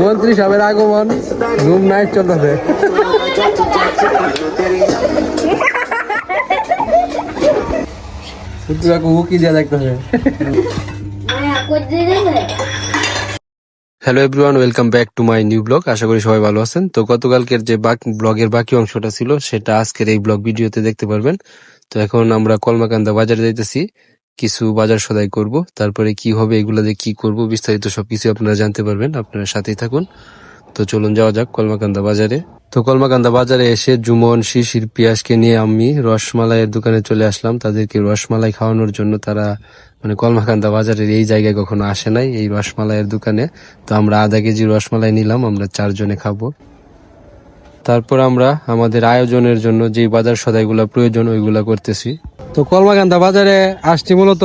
মন্ত্রী সাহেবের আগমন রুম নাইট চলতেছে। Hello everyone welcome back to my new blog আশা করি সবাই ভালো আছেন। তো গতকালকের যে ব্লগের বাকি অংশটা ছিল, সেটা আজকের এই ব্লগ ভিডিওতে দেখতে পারবেন। তো এখন আমরা কলমাকান্দা বাজারে যাইতেছি। কিছু বাজার সদাই করব, তারপরে কি হবে, এগুলা দিয়ে কি করব, বিস্তারিত সবকিছু আপনারা জানতে পারবেন, আপনারা সাথেই থাকুন। তো চলুন যাওয়া যাক কলমাকান্দা বাজারে। তো কলমাকান্দা বাজারে এসে জুমন, শিশির পিয়াসকে নিয়ে আমি রসমালাইয়ের দোকানে চলে আসলাম। তাদেরকে রসমালাই খাওয়ানোর জন্য তারা মানে কলমাকান্দা বাজারের এই জায়গায় কখনো আসে নাই, এই রসমালাইয়ের দোকানে। তো আমরা আধা কেজি রসমালাই নিলাম, আমরা চারজনে খাব। তারপর আমরা আমাদের আয়োজনের জন্য যে বাজার সদাইগুলো প্রয়োজন, ওইগুলা করতেছি। তো কলমাকান্দা বাজারে আসছি মূলত।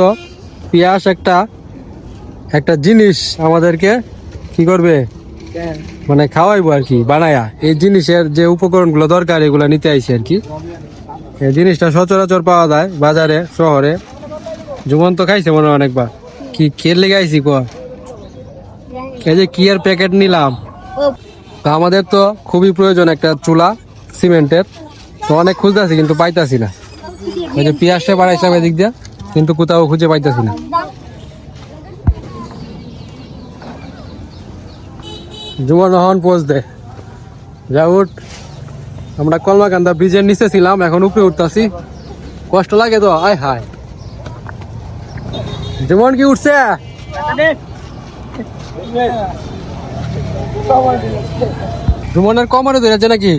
পিয়াস একটা একটা জিনিস আমাদেরকে কি করবে? মানে খাওয়াইবো আর কি বানায়া। এই জিনিসের যে উপকরণগুলো দরকার এগুলো নিতে আইছি আর কি। এই জিনিসটা সচরাচর পাওয়া যায় বাজারে শহরে। জুমন তো খাইছে মনে হয় অনেকবার। কি খেয়ে লেগে আইছি ক? এই যে কি এর প্যাকেট নিলাম। তো আমাদের তো খুবই প্রয়োজন একটা চুলা সিমেন্টের। তো অনেক খুঁজতেছি কিন্তু পাইতাছি না। ওই যে পিঁয়াজটা বাড়াইছিলাম এদিক দিয়ে কিন্তু কোথাও খুঁজে পাইতাছি না। জুমন হন পোজ দে। যা উঠ। আমরা কলমাকান্দা ব্রিজের নিচে ছিলাম এখন উপরে উঠতাছি। কষ্ট লাগে তো আয় হায়। জুমন কি উঠছে? জুমনের কমারে ধরেছে নাকি?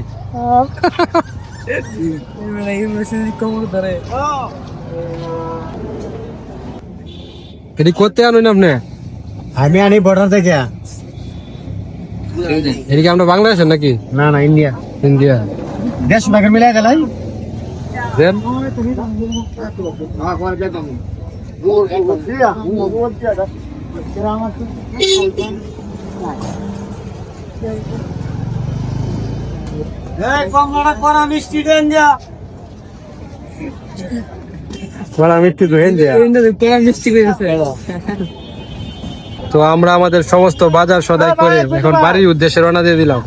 এটি করতে আনুন আপনি? আমি আনি বর্ডার থেকে। এদিকে আমরা বাংলাদেশের নাকি? না না ইন্ডিয়া ইন্ডিয়া দেড়শো টাকা মিলাই গেলাই দেন। তো আমরা আমাদের সমস্ত বাজার সদাই করে এখন বাড়ির উদ্দেশ্যে রওনা দিয়ে দিলাম।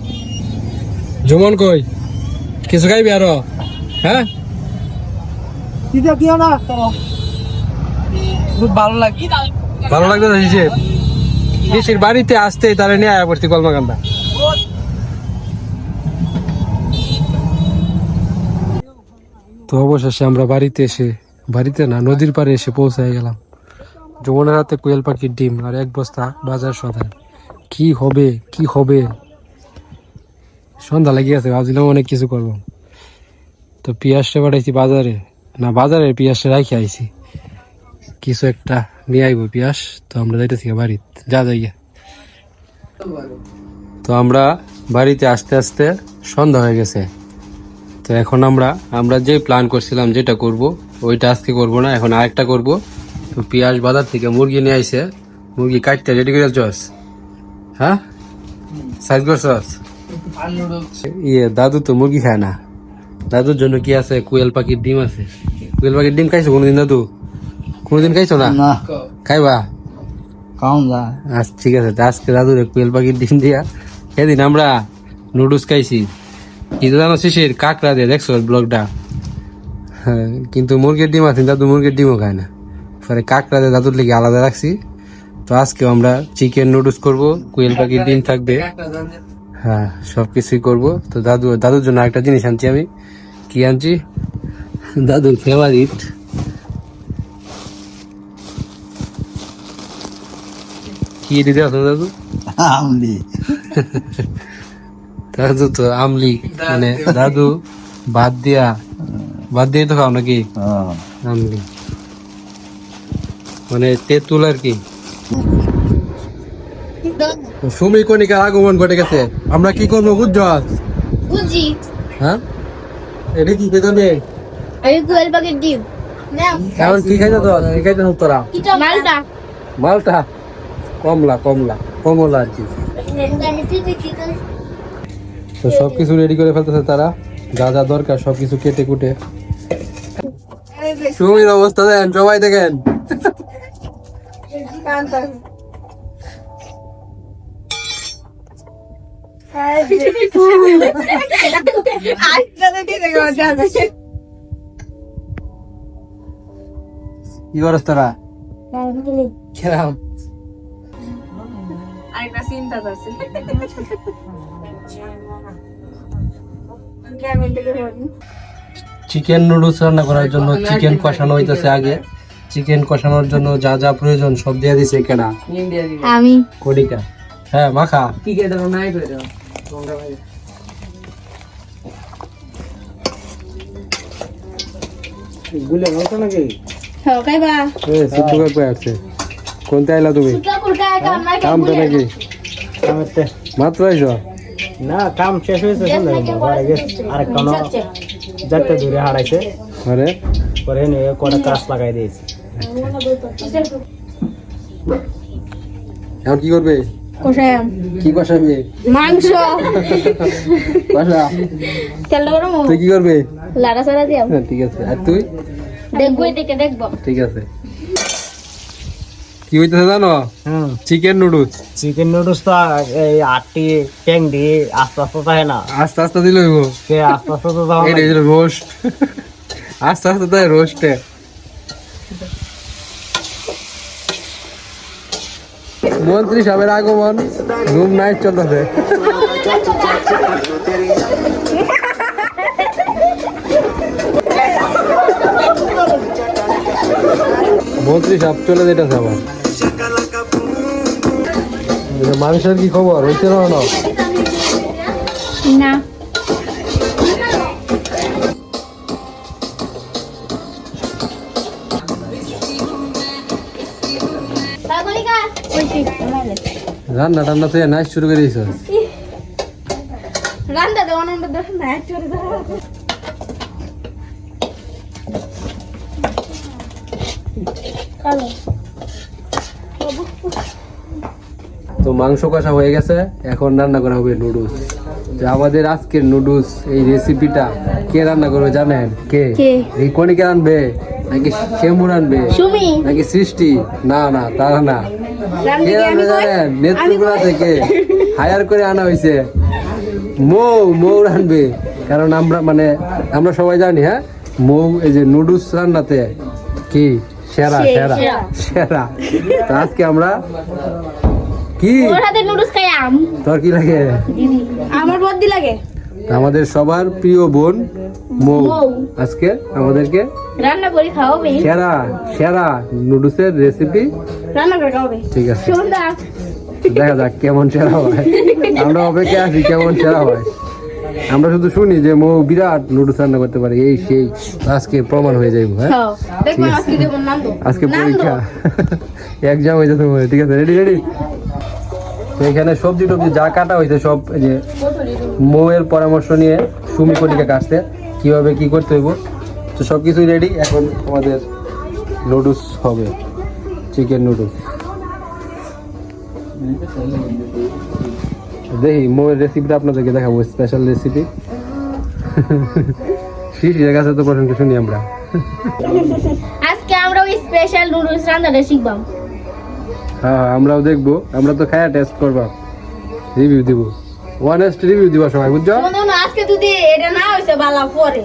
জুমন কই? কিছু খাইবি আরও? হ্যাঁ? ভালো লাগে ভালো লাগতো বাড়িতে আসতেই তারা নিয়ে আয়া পড়ছি কলমাকান্দা। তো অবশেষে আমরা বাড়িতে এসে, বাড়িতে না, নদীর পাড়ে এসে পৌঁছায় গেলাম। যমুনার হাতে কোয়েল পাখির ডিম আর এক বস্তা বাজার সদায় কি হবে কি হবে? সন্ধ্যা লেগে আছে ভাবছিলাম অনেক কিছু করব। তো পিঁয়াজটা পাঠাইছি বাজারে। না বাজারে পিঁয়াজটা রাখি আইছি। কিছু একটা নিয়ে আইবো পিয়াস। তো আমরা যাইতেছি বাড়ি যা যাই তো আমরা বাড়িতে আসতে আসতে সন্ধ্যা হয়ে গেছে। তো এখন আমরা আমরা যে প্ল্যান করছিলাম যেটা করব ওইটা আজকে করব না এখন আরেকটা করব। তো পিয়াস বাজার থেকে মুরগি নিয়ে আইসে মুরগি কাটতে রেডি করে চস হ্যাঁ? সাইজ করছস ইয়ে দাদু তো মুরগি খায় না। দাদুর জন্য কি আছে? কুয়েল পাখির ডিম আছে। কুয়েল পাখির ডিম খাইছো কোনোদিন দাদু? কোনোদিন খাইছো না? খাইবা? যা আচ্ছা ঠিক আছে আজকে দাদুরে কুয়েল পাখির ডিম দিয়া। সেদিন আমরা নুডলস খাইছি। কিন্তু জানো শিশির কাকড়া দিয়ে দেখছ ব্লগটা? হ্যাঁ, কিন্তু মুরগির ডিম আছে দাদু মুরগির ডিমও খায় না। পরে কাকড়া দিয়ে দাদুর লেগে আলাদা রাখছি। তো আজকেও আমরা চিকেন নুডলস করব কুয়েল পাখির ডিম থাকবে। হ্যাঁ সব কিছুই করব। তো দাদু দাদুর জন্য একটা জিনিস আনছি আমি। কি আনছি? দাদুর ফেভারিট কি দিতে আসো দাদু? আমলি। দাদু তো আমলি মানে দাদু ভাত দিয়া ভাত দিয়ে তো খাও নাকি? আমলি। মানে তেঁতুল আর কি। সুমি কণিকার আগমন ঘটে গেছে। আমরা কি করব বুঝছ? বুঝি। হ্যাঁ? এটা কি এখন কি খাইতে তো কি খাইতে তোরা? মালটা। মালটা। কমলা কমলা কমলা আর কি। তো সবকিছু রেডি করে ফেলতেছে তারা। যা যা দরকার সবকিছু কেটে কুটে। সুমির অবস্থা দেন সবাই দেখেন। কি করস তোরা? খেলাম। আরেকটা চিন্তা করছে চিকেন নুডলস রান্না করার জন্য চিকেন কষানো হইতেছে আগে। চিকেন কষানোর জন্য যা যা প্রয়োজন সব দিয়ে দিছে কেনা আমি। কডিকা হ্যাঁ মাখা। সকাই বা এ সিদ্ধু কাকু আসছে কোনতে আইলা তুমি? কাম তো নাকি? মাত্র আইছো? না কাম শেষ হয়েছে ঘরে গেছে আর কোনো যাতে দূরে হারাইছে। আরে পরে নিয়ে কটা কাজ লাগাই দিয়েছে। এখন কি করবে? কোথায় কি কষাবে? মাংস। কষা। তেল গরম তুই কি করবে? লাড়া সাড়া দিও হ্যাঁ, ঠিক আছে। আর তুই? দেখব। ঠিক আছে। হইতেছে জানো? হুম। চিকেন নুডলস চিকেন নুডলস তো এই আটটি ট্যাং দিয়ে আস্তে আস্তে থাকে না। আস্তে আস্তে দিলে হইব। সে আস্তে আস্তে তো দাও এই রোস্ট আস্তে আস্তে তাই রোস্টে মন্ত্রী সাহেবের আগমন। রুম নাইট চলতেছে। মন্ত্রী সাহেব চলে যেতেছে আবার। মানুষের কি খবর? হইছে না না। রান্না টান্না তুই নাইট শুরু করে দিয়েছ। দেওয়া নম্বর দশ না চলে দাও কালো তো মাংস কষা হয়ে গেছে এখন রান্না করা হবে নুডলস। তো আমাদের আজকের নুডলস এই রেসিপিটা কে রান্না করবে জানেন? কে? এই কণিকে আনবে? নাকি শ্যামুর আনবে নাকি সৃষ্টি? না না তারা না। কে কই? জানেন? নেত্রকোনা থেকে হায়ার করে আনা হয়েছে। মৌ মৌ রানবে। কারণ আমরা মানে আমরা সবাই জানি হ্যাঁ? মৌ এই যে নুডলস রান্নাতে কি? সেরা সেরা সেরা। সেরা। তো আজকে আমরা কি? ওর হাতে নুডলস খাই আম। তোর কি লাগে? আমার বদ্দি লাগে। আমাদের সবার প্রিয় বোন মৌ। আজকে আমাদেরকে রান্না করে খাওয়াবে। সেরা সেরা নুডলসের রেসিপি রান্না করে খাওয়াবে। ঠিক আছে। সন্ধ্যা। দেখা যাক কেমন সেরা হয়। আমরা অপেক্ষা আছি কেমন সেরা হয়। আমরা শুধু শুনি যে মৌ বিরাট নুডলস রান্না করতে পারে এই সেই আজকে প্রমাণ হয়ে যাইব হ্যাঁ? খাও আজকে। পরীক্ষা। এক্সাম হয়ে পারে ঠিক আছে? রেডি রেডি এখানে সবজি টবজি যা কাটা হয়েছে সব এই যে মৌয়ের পরামর্শ নিয়ে সুমি কটিকে কাটতে কীভাবে কি করতে হইব? তো সব কিছুই রেডি এখন আমাদের নুডলস হবে চিকেন নুডলস দেখি মৌয়ের রেসিপিটা আপনাদেরকে দেখাবো স্পেশাল রেসিপি শিশির কাছে তো প্রশংসা শুনি আমরা। আজকে আমরা ওই স্পেশাল নুডলস রান্নাটা শিখবাম হ্যাঁ আমরাও দেখব। আমরা তো খায়া টেস্ট করবা। রিভিউ দিব। ওয়ানেস্ট রিভিউ দিবা সবাই বুঝছ? আজকে যদি এটা না হইছে বালা পরে।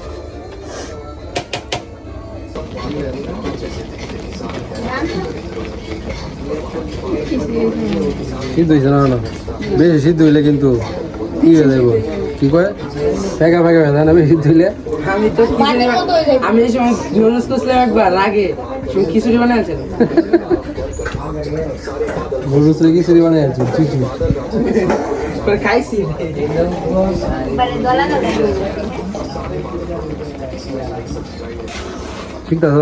সিদ্ধ হয়েছে না না। বেশি সিদ্ধ হইলে কিন্তু কি হয়ে যাব কি কয়? ফেঁকা ফেঁকা হয়ে না বেশি সিদ্ধ হইলে? আমি তো। আমি এই সময় নুডলস করছিলাম একবার আগে তুমি খিচুড়ি বানাইছিল নুডলস খিচুড়ি ঠিক আছে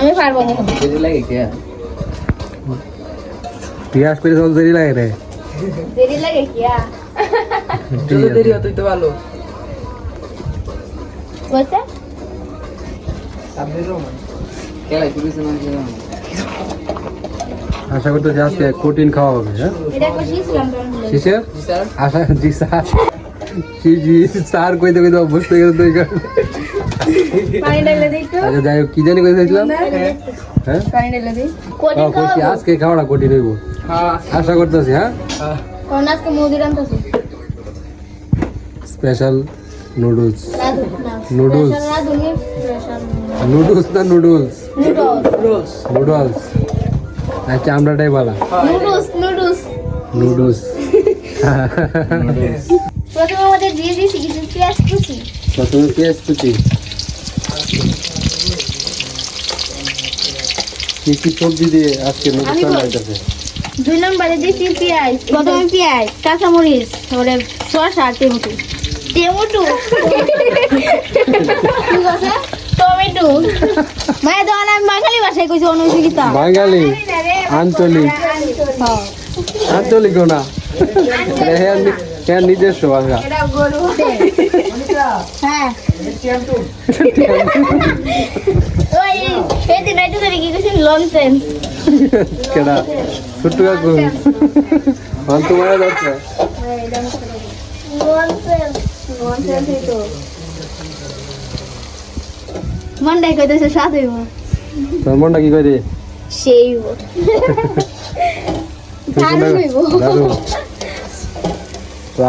আমি পারব না। পিয়াজ করে চল দেরি লাগে রে? দেরি লাগে কি আ? যত দেরি হতোই তো ভালো। না আশা করতেছি আজকে কঠিন খাওয়া হবে হ্যাঁ? আশা জি স্যার। জি জি স্যার কইতে কইতে অভ্যস্ত হয়ে গেছে আচ্ছা যাই হোক কি জানি কইতে হ্যাঁ? আজকে খাওয়াটা কঠিন হইব। হ্যাঁ আশা করতেছি হ্যাঁ কোন আজকে মুদির আনতেছি স্পেশাল নুডলস রাধু না Noodles. স্পেশাল রাধু নি স্পেশাল নুডলস না নুডলস নুডলস রোলস নুডলস আচ্ছা আমরাটাই বলা নুডলস নুডলস নুডলস প্রথমে আমাদের দিয়ে দিয়েছি কিছু পেঁয়াজ কুচি প্রথমে পেঁয়াজ কুচি কি কি সবজি দিয়ে আজকে নুডলস আমি রান্না বল- হইতেছে দুই নম্বরে দিয়েছি পেঁয়াজ প্রথমে পেঁয়াজ কাঁচামরিচ তারপরে শসা আর টমেটো। টমেটো? ঠিক আছে টমেটো। মায়ের দোকান আমি বাঙালি ভাষায় কইছি অনুসুগিতা বাঙালি আঞ্চলিক। আঞ্চলিক না। হ্যাঁ হ্যাঁ নিজস্ব হ্যাঁ। সেদিন রাইতে ধরে কি কইছি লনসেন্স কেডা? ছোট্ট কাকু। তোমার যাচ্ছে লনসেন্স লনসেন্স তো। মন্ডাই কইতেছে সাথে তোর মনটা কি করে সেই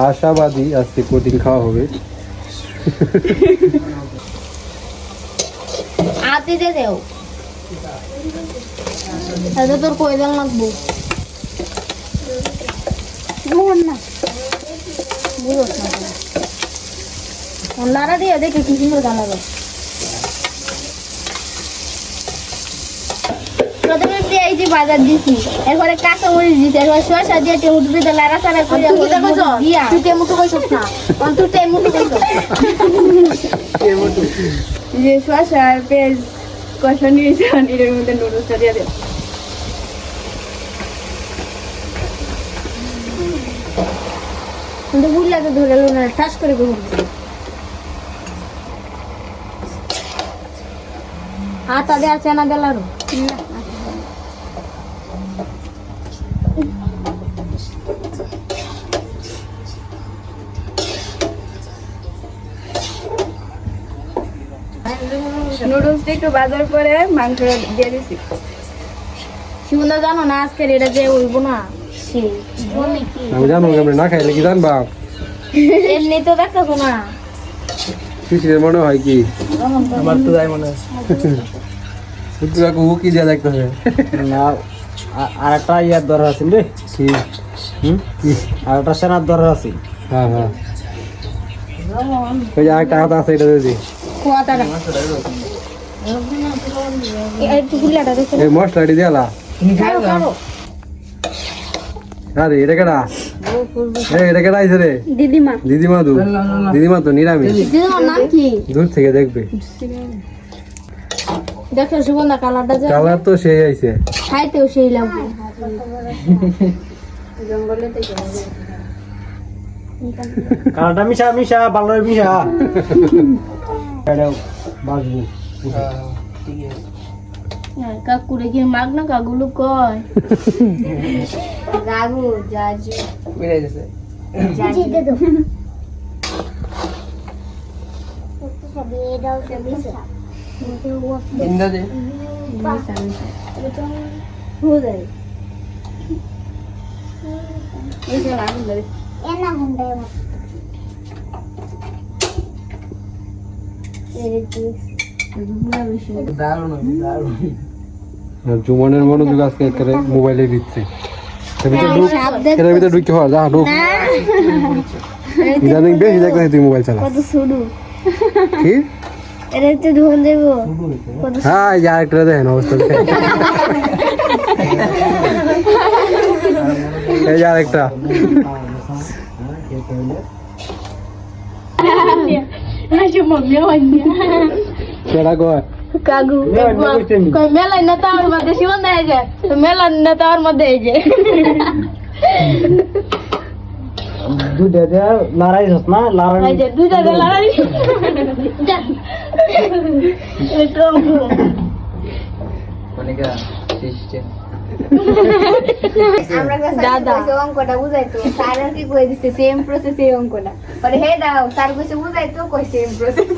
আশাবাদী আজকে কঠিন খাওয়া হবে। আতে দে দেও। তাহলে তোর কয়দান লাগবো? না। বুঝোস না। অন্যারা দিয়ে দেখে কি সুন্দর গান হবে। প্রথমে পেঁয়াজ দিয়ে বাজার দিছি এরপরে কাঁচা মরিচ দিছি এরপরে শসা দিয়ে টমেটো দিয়ে লাড়া চাড়া করে দিয়া। তুই টেমুটো কইছস না? তুই টেমুটো কইছস। যে শসা আর পেঁয়াজ কষা নিয়েছে এটার মধ্যে নুডলসটা দিয়ে দে কিন্তু বুঝলাতে ধরে না ঠাস করে ঘুম হাত আদে আছে না দেলারো নুডলসটা একটু বাজার করে মাংস দিয়ে দিছি। শিবনা জানো না আজকের এটা যে না? সে বলে কি? আমি জানো কেমন না খাইলে কি জানবা? এমনি তো দেখতেছো না। শিশিরের মনে হয় কি? আমার তো যাই মনে হয়। ছোট্ট কাকু কি দিয়া দেখতেছে? না আর একটা ইয়ার দরকার আছে রে। কি? হুম? কি? আর একটা সেনার দরকার আছে। হ্যাঁ হ্যাঁ। ওই যে আরেকটা হাত আছে এটা দিদি কুয়াতারা একটু গুলাটা দেখো এই মশলাটি দিয়ালা খাও খাও। আরে এটা কেডা? এটা কেডা আইছে রে? দিদিমা। দিদিমা তু দিদিমা তো নিরামিষ। দিদিমার নাম কি? দূর থেকে দেখবে। দেখো সুগন্ধা কালারটা কালার তো সেই আইছে। খাইতেও সেই লাগবে। কালারটা মিশা মিশা ভালো মিশা। এটা কাকুরে কি মাগ না কাগুলো কয়? গাগু জাজু। বেড়ে গেছে। জাজি। জুমনের মনোযোগ আজকে একেবারে মোবাইলে দিচ্ছে। এর ভিতরে ঢুক ভিতরে ঢুকে হওয়া যা ঢুক। ইদানিং বেশি দেখতে তুই মোবাইল চালা কত শুরু কি? এটা একটু ঢোল দেবো। হ্যাঁ যে আরেকটা দেখেন অবস্থা। এই যে আরেকটা মম্মি কেডা কয় কাগু মেলায় না করছে নি। কই মেলায় না তাওয়ার মধ্যে সীমান দেয় যে মেলায় না তাওয়ার মধ্যে এই যে দুধে দিয়ে লড়াই হস না লড়াই এই যে দুইটা দিয়ে লড়াই যা। একটু আমরা দাদা। অঙ্কটা বুঝাইতো। স্যার আর কি কই দিছে সেম প্রসেস অঙ্কটা। পরে হে দাও স্যার কইছে বুঝাইতো কই সেম প্রসেস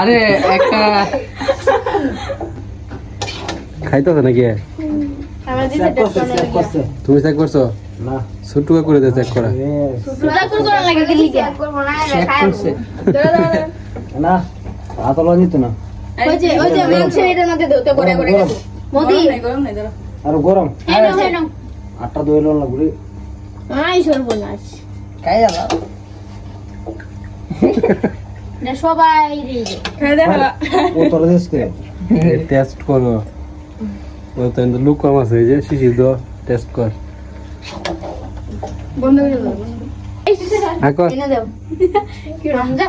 আরে একটা খাইতেছে নাকি? আমরা দিছে টেস্ট করছে করে চেক করছে। তুমি চেক করছ? না। করে দে চেক করা। সুদা করা লাগে কি লিখে করব না চেক করছে। না আতলা নিত না। ওই যে ওই যে মাংস এটার মধ্যে দৌতে করে করে গরম, মোদি। গরম এই নাও এই নাও আটটা দই লোন লাগবে আই সর্বনাশ। খাই যাবা না সবাই রেগে ও তোর দেশকে টেস্ট করো। ও তো লুক কম আছে যে শিশির দো টেস্ট কর। বন্ধ করে দাও হ্যাঁ কর। এনে দাও। কি রমজা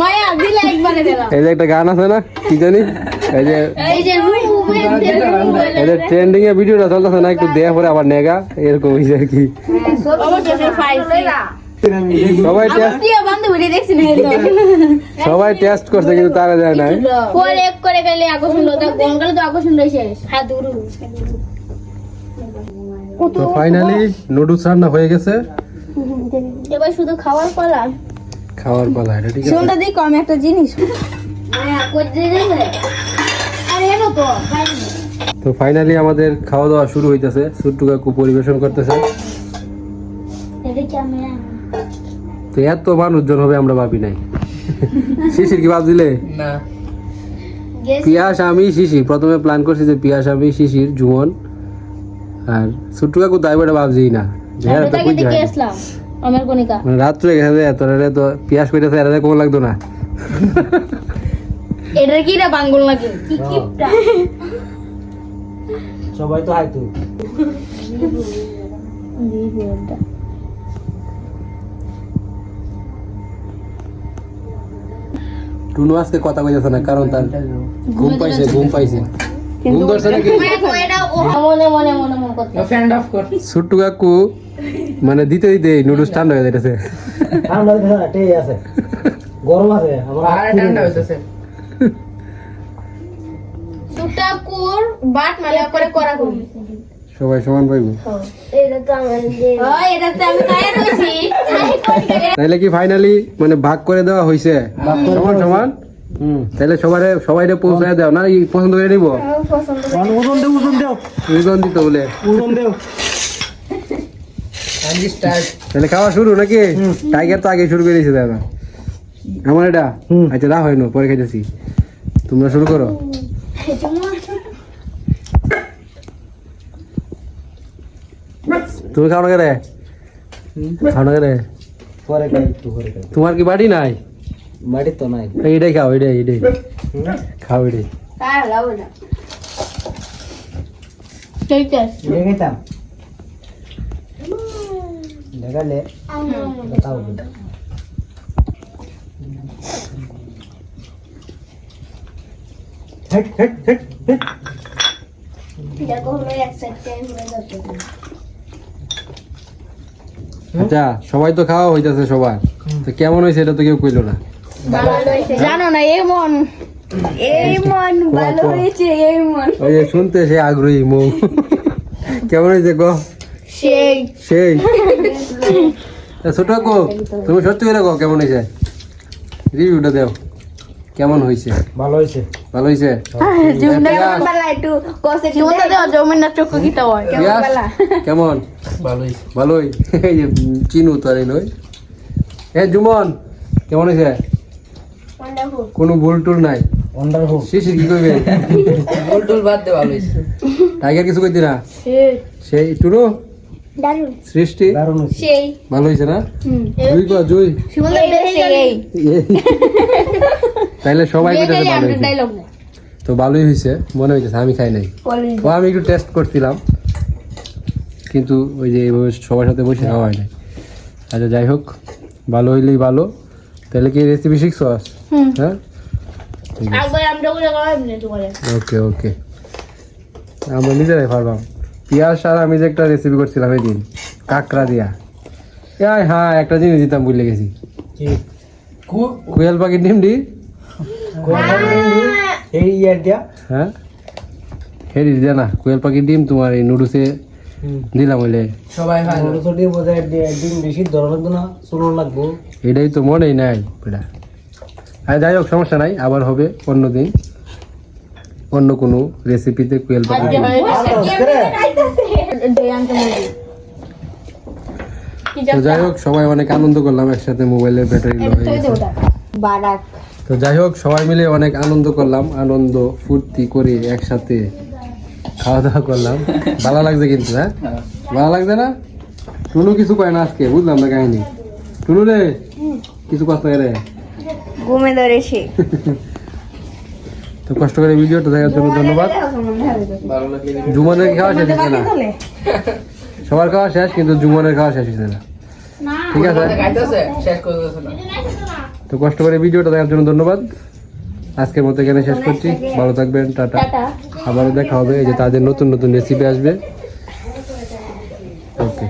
মায়া দিলে একবারে দিলাম। এই যে একটা গান আছে না কি জানি? এই যে এই যে রুম এই যে ট্রেন্ডিং এ ভিডিওটা চলতেছে না একটু দেয়া পরে আবার নেগা এরকম হয়েছে আর কি? সবাই টেস্ট। সবাই করছে কিন্তু তারা যায় না করে গেলে আকর্ষণ তো আকর্ষণ রয়েছে হাত তো ফাইনালি নুডলস রান্না হয়ে গেছে। এবার শুধু খাওয়ার পালা। খাওয়ার পালা এটা ঠিক আছে। দিই কম একটা জিনিস তো তো ফাইনালি আমাদের খাওয়া দাওয়া শুরু হইতেছে। সুট্টু কাকু পরিবেশন করতেছে। এটা কি আমি তো এত মানুষজন হবে আমরা ভাবি নাই। শিশির কি ভাবছিলে না। পিয়াস আমি শিশির। প্রথমে প্ল্যান করছি যে পিয়াস আমি শিশির জুমন আর সুট্টু কাকু তাই বেটা ভাবছি না। মানে রাত্রে গেছে এত রাতে তো পিয়াস কইতেছে এরা কোন লাগতো না। এটা কি রে বাঙ্গল নাকি? কি কিপটা? সবাই তো হাই তুই। টুনু আজকে কথা কইতেছে না কারণ তার ঘুম পাইছে ঘুম পাইছে। ঘুম ধরছে নাকি? মনে মনে মনে মনে করতে ফ্যান্ড অফ কর সুট্টু কাকু মানে দিতে দিতে নুডলস ঠান্ডা হয়ে যাইতেছে। ঠান্ডা না টেই আছে। গরম আছে আমার ঠান্ডা গেছে। বাট করে করা করি। সবাই সমান পাইব? তাইলে কি ফাইনালি মানে ভাগ করে দেওয়া হয়েছে সমান সমান? তাহলে সবাই সবাই পৌঁছায় দাও না পছন্দ করে নিব? ওজন ওজন দেও ওজন দেও দুইজন দিত বলে ওজন দেও তাহলে খাওয়া শুরু নাকি? টাইগার তো আগে শুরু করে দিয়েছে দাদা। আমার এটা? হুম। আচ্ছা দা হয় না পরে খাইতেছি। তোমরা শুরু করো। তুমি খাও না কে রে? খাও না কে রে? পরে খাই একটু পরে খাই তোমার কি বাড়ি নাই? মাটি তো নাই এইটাই খাও এটাই এটাই খাও এটাই দেখালে তাও হেট হেট হেট হেট আচ্ছা সবাই তো খাওয়া হইতাছে সবার। তো কেমন হয়েছে এটা তো কেউ কইলো না। জানো না এই মন ভালো হয়েছে এই মন। ওই যে শুনতে সে আগ্রহী মৌ। কেমন হয়েছে গো? সেই। সেই। ছোট কো তুমি সত্যি করে কো কেমন হয়েছে রিভিউটা দাও। কেমন হয়েছে? ভালো হয়েছে। ভালো হয়েছে? হয় পিয়াস, কেমন ভালোই ভালোই এই যে চিনু তো আর নই এ জুমন কেমন হয়েছে? কোনো ভুল টুল নাই? শিশির কি কইবে? গোল টুল বাদ দে টাইগার কিছু কইতি না? সেই টুরু দারুণ সৃষ্টি? দারুণ সেই। ভালো হয়েছে না? জুই কো জুই। সুমন এই। তাইলে সবাই ভালো হয়েছে। ডায়লগ তো ভালোই হয়েছে মনে হইতেছে আমি খাই নাই। ও আমি একটু টেস্ট করছিলাম। কিন্তু ওই যে এইভাবে সবার সাথে বসে খাওয়া হয় নাই। আচ্ছা যাই হোক ভালো হইলেই ভালো। তাহলে কি রেসিপি শিখছো হ্যাঁ? করে ওকে ওকে। আমরা নিজেরাই পারবাম পিয়াস আর আমি যে একটা রেসিপি করছিলাম এই দিন কাঁকড়া দিয়া। এই হ্যাঁ একটা জিনিস দিতাম ভুলে গেছি। কি? কোয়েল পাখির ডিম দি? হ্যাঁ? হেরি দিয়া না কোয়েল পাখির ডিম তোমার এই নুডলসে দিলাম হইলে। সবাই ডিম বেশি না লাগবো। এটাই তো মনেই নাই আর যাই হোক সমস্যা নাই আবার হবে অন্য দিন। অন্য কোনো রেসিপিতে কোয়েল ডিম তো যাই হোক সবাই অনেক আনন্দ করলাম একসাথে মোবাইলের ব্যাটারি লো হয়ে গেছে। তো যাই হোক সবাই মিলে অনেক আনন্দ করলাম আনন্দ ফুর্তি করে একসাথে খাওয়া দাওয়া করলাম। ভালো লাগছে কিন্তু হ্যাঁ? ভালো লাগছে না? টুনু কিছু পায় না আজকে? বুঝলাম না কাহিনী। টুনু রে কিছু কথা রে ঘুমে ধরেছে। তো কষ্ট করে ভিডিওটা দেখার জন্য ধন্যবাদ। ভালো জুমনের খাওয়া শেষ হচ্ছে না? সবার খাওয়া শেষ কিন্তু জুমনের খাওয়া শেষ হচ্ছে না। ঠিক আছে? খাইতেছে? শেষ করে দিতেছে না। তো কষ্ট করে ভিডিওটা দেখার জন্য ধন্যবাদ। আজকের মতো এখানে শেষ করছি। ভালো থাকবেন টাটা। আবারও দেখা হবে। এই যে তাদের নতুন নতুন রেসিপি আসবে। ওকে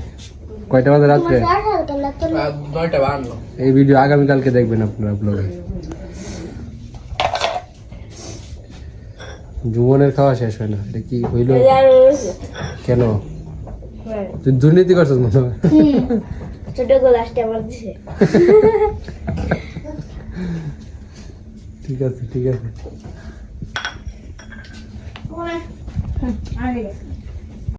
কয়টা বাজে রাত্রে? এই ভিডিও আগামীকালকে দেখবেন আপনারা ব্লগে জুবনের খাওয়া শেষ হয় না। এটা কি হইল? কেন? তুই দুর্নীতি করছিস মনে হয়। ছোট গোলাসটা আমার দিছে। ঠিক আছে ঠিক আছে। আরে